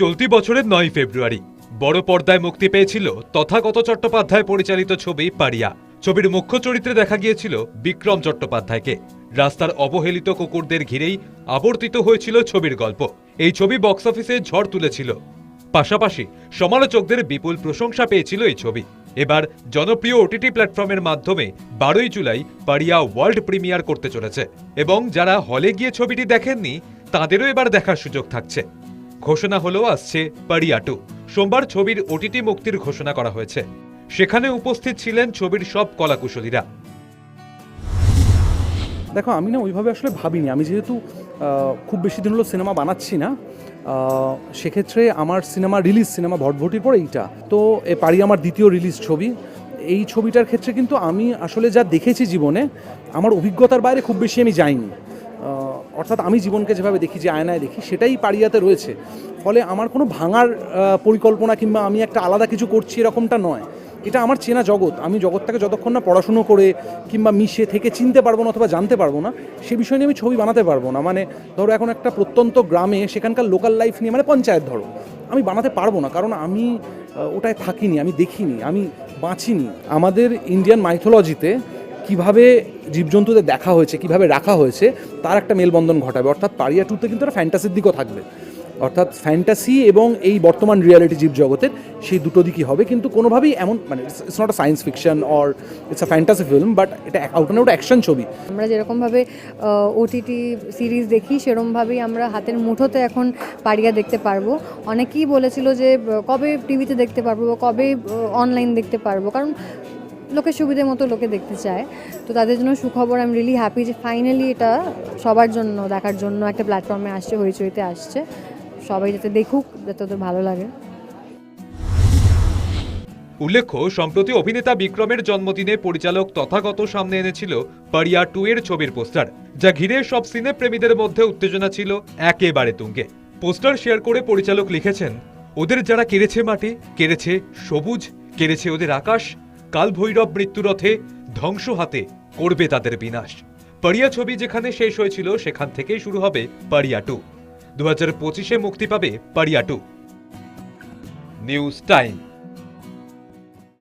চলতি বছরের নয় ফেব্রুয়ারি। বড় পর্দায় মুক্তি পেয়েছিল তথাগত চট্টোপাধ্যায় পরিচালিত ছবি পারিয়া ছবির মুখ্য চরিত্রে দেখা গিয়েছিল বিক্রম চট্টোপাধ্যায়কে। রাস্তার অবহেলিত কুকুরদের ঘিরেই আবর্তিত হয়েছিল ছবির গল্প। এই ছবি বক্স অফিসে ঝড় তুলেছিল। পাশাপাশি সমালোচকদের বিপুল প্রশংসা পেয়েছিল এই ছবি। এবার জনপ্রিয় ওটিটি প্ল্যাটফর্মের মাধ্যমে বারোই জুলাই পারিয়া ওয়ার্ল্ড প্রিমিয়ার করতে চলেছে। এবং যারা হলে গিয়ে ছবিটি দেখেননি, তাদেরও এবার দেখার সুযোগ থাকছে। ঘোষণা হলো আসছে পারিয়া টু সোমবার ছবির ওটিটি মুক্তির ঘোষণা করা হয়েছে। সেখানে উপস্থিত ছিলেন ছবির সব কলাকুশলীরা। দেখো, আমি না ওইভাবে আসলে ভাবিনি। আমি যেহেতু খুব বেশি দিন হলো সিনেমা বানাচ্ছি না সেক্ষেত্রে আমার সিনেমা রিলিজ, সিনেমা ভটভটির পর এইটা। তো এ পারি আমার দ্বিতীয় রিলিজ ছবি। এই ছবিটার ক্ষেত্রে কিন্তু আমি আসলে যা দেখেছি জীবনে, আমার অভিজ্ঞতার বাইরে খুব বেশি আমি যাইনি। অর্থাৎ আমি জীবনকে যেভাবে দেখি, যে আয়নায় দেখি, সেটাই পারিয়াতে রয়েছে। ফলে আমার কোনো ভাঙার পরিকল্পনা কিংবা আমি একটা আলাদা কিছু করছি এরকমটা নয়। এটা আমার চেনা জগৎ। আমি জগৎটাকে যতক্ষণ না পড়াশুনো করে কিংবা মিশে থেকে চিনতে পারব না অথবা জানতে পারব না, সে বিষয় নিয়ে আমি ছবি বানাতে পারব না। মানে ধরো এখন একটা প্রত্যন্ত গ্রামে, সেখানকার লোকাল লাইফ নিয়ে মানে পঞ্চায়েত ধরো, আমি বানাতে পারব না। কারণ আমি ওটায় থাকিনি, আমি দেখিনি, আমি বাঁচিনি। আমাদের ইন্ডিয়ান মাইথোলজিতে কীভাবে জীবজন্তুদের দেখা হয়েছে, কীভাবে রাখা হয়েছে, তার একটা মেলবন্ধন ঘটাবে। অর্থাৎ পারিয়া টুতে কিন্তু একটা ফ্যান্টাসির দিকও থাকবে। অর্থাৎ ফ্যান্টাসি এবং এই বর্তমান রিয়ালিটি জীবজগতের সেই দুটো দিকই হবে। কিন্তু কোনোভাবেই এমন মানে it's not a science fiction or it's a fantasy film but এটা আউট অ্যান্ড আউট অ্যাকশন ছবি। আমরা যেরকমভাবে ওটিটি সিরিজ দেখি সেরমভাবেই আমরা হাতের মুঠোতে এখন পারিয়া দেখতে পারব। অনেকেই বলেছিল যে কবে টিভিতে দেখতে পারব কবে অনলাইন দেখতে পারব। কারণ লোকের সুবিধে মতো লোকে দেখতে চায়। তো তাদের জন্য সুখবর আই এম রিয়েলি হ্যাপি যে ফাইনালি এটা সবার জন্য, দেখার জন্য একটা প্ল্যাটফর্মে আসছে, হইচইতে আসছে। সবাই যাতে দেখুক, যাতে ওদের ভালো লাগে। উল্লেখ্য, সম্প্রতি অভিনেতা বিক্রমের জন্মদিনে পরিচালক তথাগত সামনে এনেছিল পারিয়া টু এর ছবির পোস্টার, যা ঘিরে সব সিনে প্রেমীদের মধ্যে উত্তেজনা ছিল একেবারে তুঙ্গে। পোস্টার শেয়ার করে পরিচালক লিখেছেন, ওদের যারা কেড়েছে মাটি, কেড়েছে সবুজ, কেড়েছে ওদের আকাশ কাল ভৈরব মৃত্যুরথে ধ্বংস হাতে করবে তাদের বিনাশ। পারিয়া ছবি যেখানে শেষ হয়েছিল, সেখান থেকেই শুরু হবে পারিয়া টু। দু পঁচিশে মুক্তি পাবে পারিয়া টু। News time.